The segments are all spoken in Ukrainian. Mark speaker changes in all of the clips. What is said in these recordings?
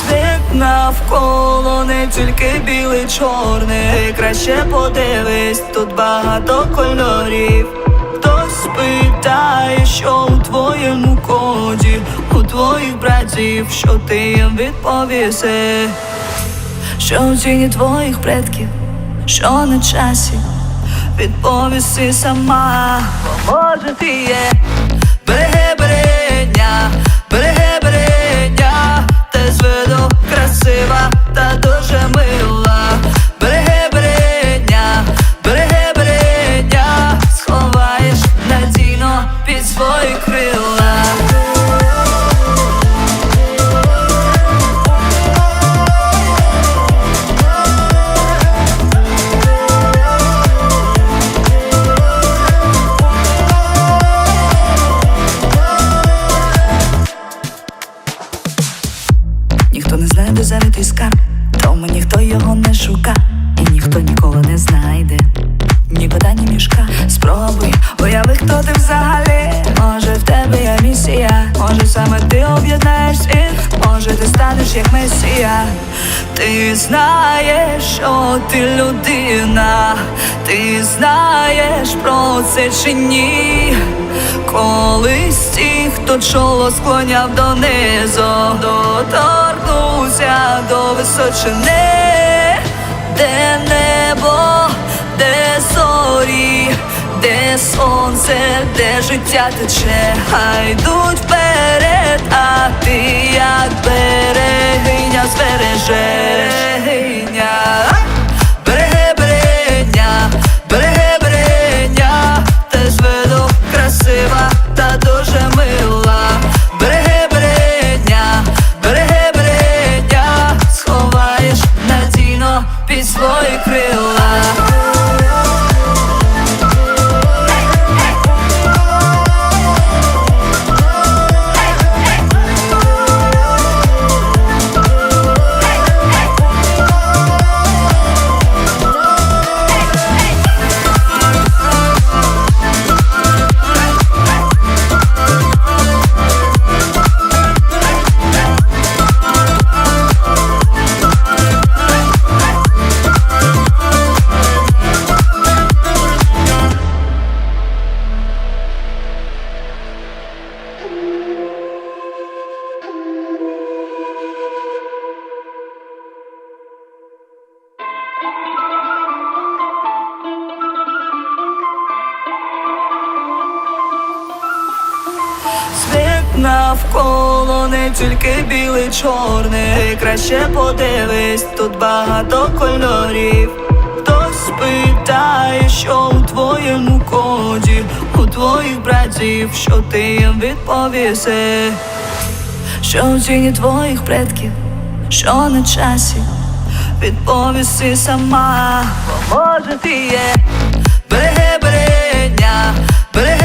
Speaker 1: Світ навколо не тільки білий, чорний. Краще подивись, тут багато кольорів. Хтось питає, що у твоєму коді, у твоїх братів, що ти їм відповіси, що в тіні твоїх предків, що на часі, відповіси сама, бо може ти є Ніхто не знає, де заритий скарб, тому ніхто його не шука, і ніхто ніколи не знайде. Ні кота, ні мішка. Спробуй, уяви, хто ти взагалі. Може, в тебе є місія, може саме ти об'єднаєш всіх, може ти станеш як месія. Ти знаєш, що ти людина, ти знаєш про це чи ні. Колись ті, хто чоло склоняв донизу, доторкнувся до височини, де небо, де зорі, де сонце, де життя тече, хай йдуть вперед, а ти як берегиня збереженя. Навколо не тільки білий, чорний. Краще подивись, тут багато кольорів. Хтось питає, що у твоєму коді, у твоїх братів, що ти їм відповіси, що в тіні твоїх предків, що на часі, відповіси сама, бо може ти є Береги берегня, береги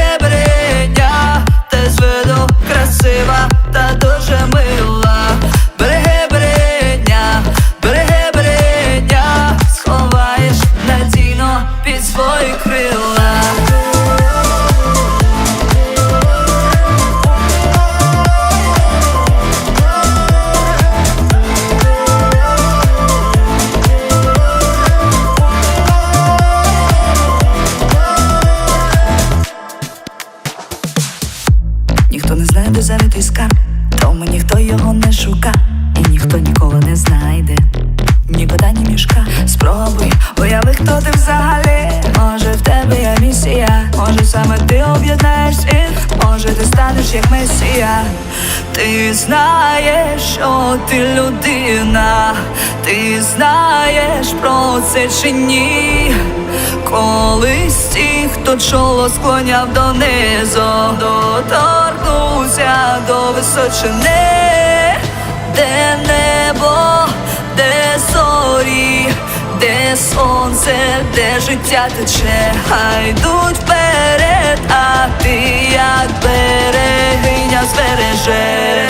Speaker 1: Спробуй, уяви, хто ти взагалі. Може, в тебе є місія, може саме ти об'єднаєш всіх, може ти станеш як месія. Ти знаєш, що ти людина, ти знаєш про це чи ні. Колись ті, хто чоло склоняв донизу, доторкнувся до височини, де небо, де зорі, де сонце, де життя тече, хай йдуть вперед, а ти як берегиня збереженя.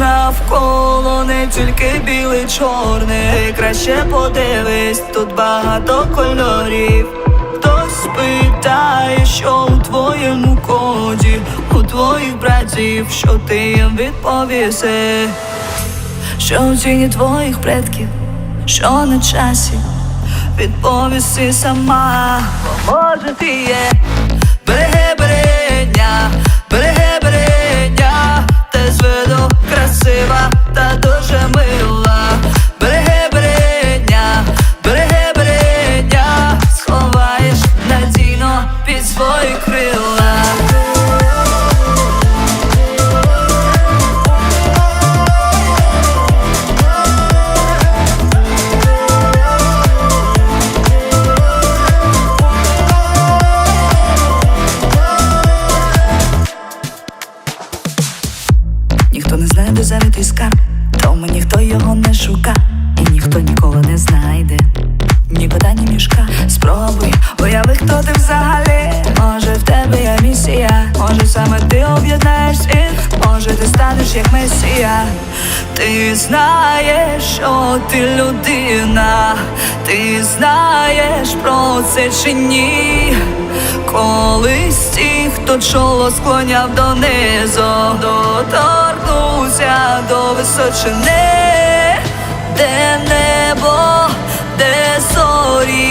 Speaker 1: Навколо не тільки білий, чорний. Краще подивись, тут багато кольорів. Хтось питає, що у твоєму коді, у твоїх братів, що ти їм відповіси, що в тіні твоїх предків, що на часі, відповісти сама, бо може ти є Береги, берегня, ти як месія. Ти знаєш, що ти людина, ти знаєш про це чи ні. Колись ті, хто чоло склоняв донизу, доторкнувся до височини, де небо, де зорі,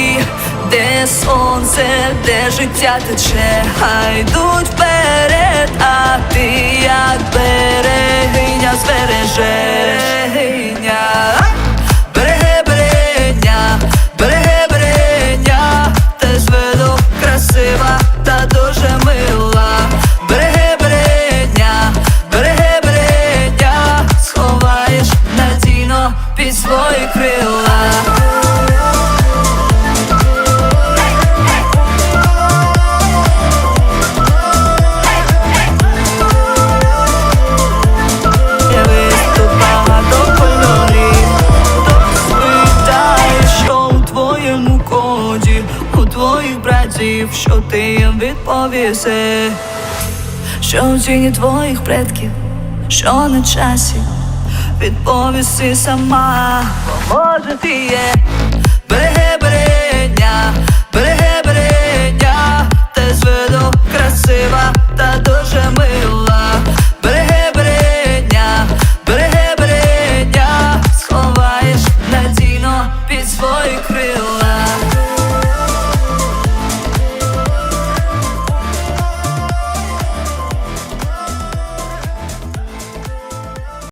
Speaker 1: сонце, де життя тече, хай вперед, а ти як берегиня збережеш братів, що ти їм відповіси, що в тіні твоїх предків, що на часі, відповісти сама, бо може ти є Береги, берегня,